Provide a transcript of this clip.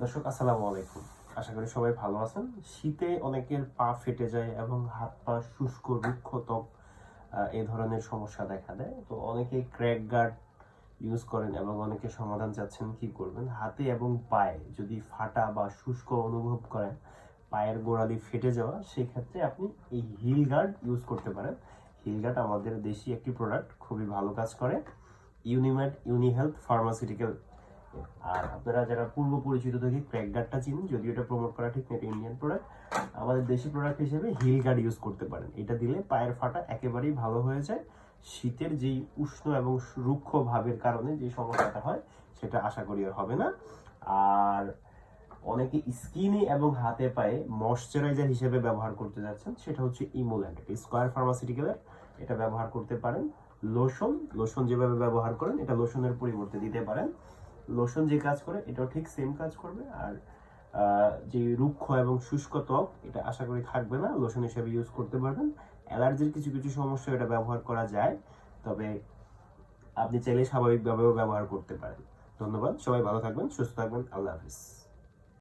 দর্শক, আসসালামু আলাইকুম। আশা করি সবাই ভালো আছেন। শীতে অনেকের পা ফেটে যায় এবং হাত পা শুষ্ক, রুক্ষ ত্বক এই ধরনের সমস্যা দেখা দেয়। তো অনেকে ক্র্যাক গার্ড ইউজ করেন এবং অনেকে সমাধান চাচ্ছেন কি করবেন? হাতে এবং পায়ে যদি ফাটা বা শুষ্ক অনুভব করেন, পায়ের গোড়ালি ফেটে যাওয়া, সেক্ষেত্রে আপনি এই হিল গার্ড ইউজ করতে পারেন। হিল গার্ড আমাদের দেশি একটি প্রোডাক্ট, খুবই ভালো কাজ করে। ইউনিমেড ইউনি হেলথ ফার্মাসিউটিক্যাল আর আপনারা যারা পূর্ব পরিচিত থেকে ক্র্যাক গার্ডটা চিনেন, যদিও এটা প্রমোট করা ঠিক না, এটা ইন্ডিয়ান প্রোডাক্ট আমাদের দেশি প্রোডাক্ট হিসেবে হিল গার্ড ইউজ করতে পারেন। এটা দিলে পায়ের ফাটা একেবারেই ভালো হয়ে যায়। শীতের যেই উষ্ণ এবং রুক্ষ ভাবের কারণে যে সমস্যাটা হয়, সেটা আশা করি আর হবে না। আর অনেকে স্কিনে এবং হাতে পায়ে ময়শ্চারাইজার হিসেবে ব্যবহার করতে যাচ্ছেন, সেটা হচ্ছে ইমোল্যান্ড স্কোয়ার ফার্মাসিউটিক্যালের এটা ব্যবহার করতে পারেন। লোশন লোশন যেভাবে ব্যবহার করেন, এটা লোশনের পরিবর্তে দিতে পারেন। লোশন যে কাজ করে, এটাও ঠিক সেম কাজ করবে। আর যে রুক্ষ এবং শুষ্ক ত্বক, এটা আশা করি থাকবে না, লোশন হিসেবে ইউজ করতে পারবেন। অ্যালার্জির কিছু কিছু সমস্যা এটা ব্যবহার করা যায়, তবে আপনি চাইলে স্বাভাবিকভাবেও ব্যবহার করতে পারেন। ধন্যবাদ, সবাই ভালো থাকবেন, সুস্থ থাকবেন, আল্লাহ হাফিজ।